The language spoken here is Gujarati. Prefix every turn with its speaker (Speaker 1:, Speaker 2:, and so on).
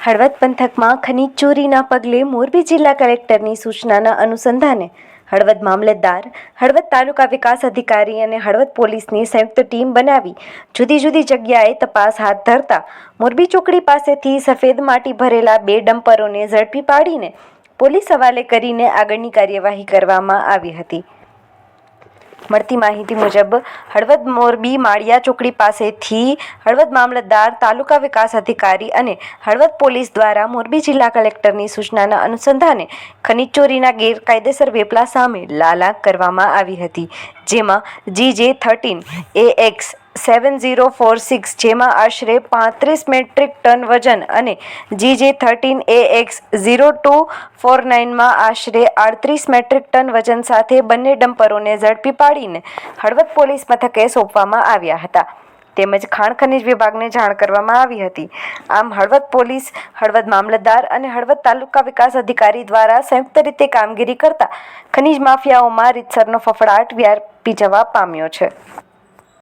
Speaker 1: હળવદ પંથકમાં ખનીજ ચોરીના પગલે મોરબી જિલ્લા કલેક્ટરની સૂચનાના અનુસંધાને હળવદ મામલતદાર, હળવદ તાલુકા વિકાસ અધિકારી અને હળવદ પોલીસની સંયુક્ત ટીમ બનાવી જુદી જુદી જગ્યાએ તપાસ હાથ ધરતા મોરબી ચોકડી પાસેથી સફેદ માટી ભરેલા બે ડમ્પરોને ઝડપી પાડીને પોલીસ હવાલે કરીને આગળની કાર્યવાહી કરવામાં આવી હતી. મળતી માહિતી મુજબ હળવદ મોરબી માળિયા ચોકડી પાસેથી હળવદ મામલતદાર, તાલુકા વિકાસ અધિકારી અને હળવદ પોલીસ દ્વારા મોરબી જિલ્લા કલેક્ટરની સૂચનાના અનુસંધાને ખનીજ ચોરીના ગેરકાયદેસર વેપલા સામે લાલા કરવામાં આવી હતી, જેમાં G J thirteen A X seven zero four six જેમાં આશરે પાંત્રીસ મેટ્રિક ટન વજન અને G J thirteen A X zero two four નાઇનમાં આશરે આડત્રીસ મેટ્રિક ટન વજન સાથે બંને ડમ્પરોને ઝડપી પાડીને હળવદ પોલીસ મથકે સોંપવામાં આવ્યા હતા. તેમજ ખાણ ખનીજ વિભાગને જાણ કરવામાં આવી હતી. આમ હળવદ પોલીસ, હળવદ મામલતદાર અને હળવદ તાલુકા વિકાસ અધિકારી દ્વારા સંયુક્ત રીતે કામગીરી કરતા ખનીજ માફિયાઓમાં રીતસરનો ફફડાટ વ્યાપી જવા પામ્યો છે.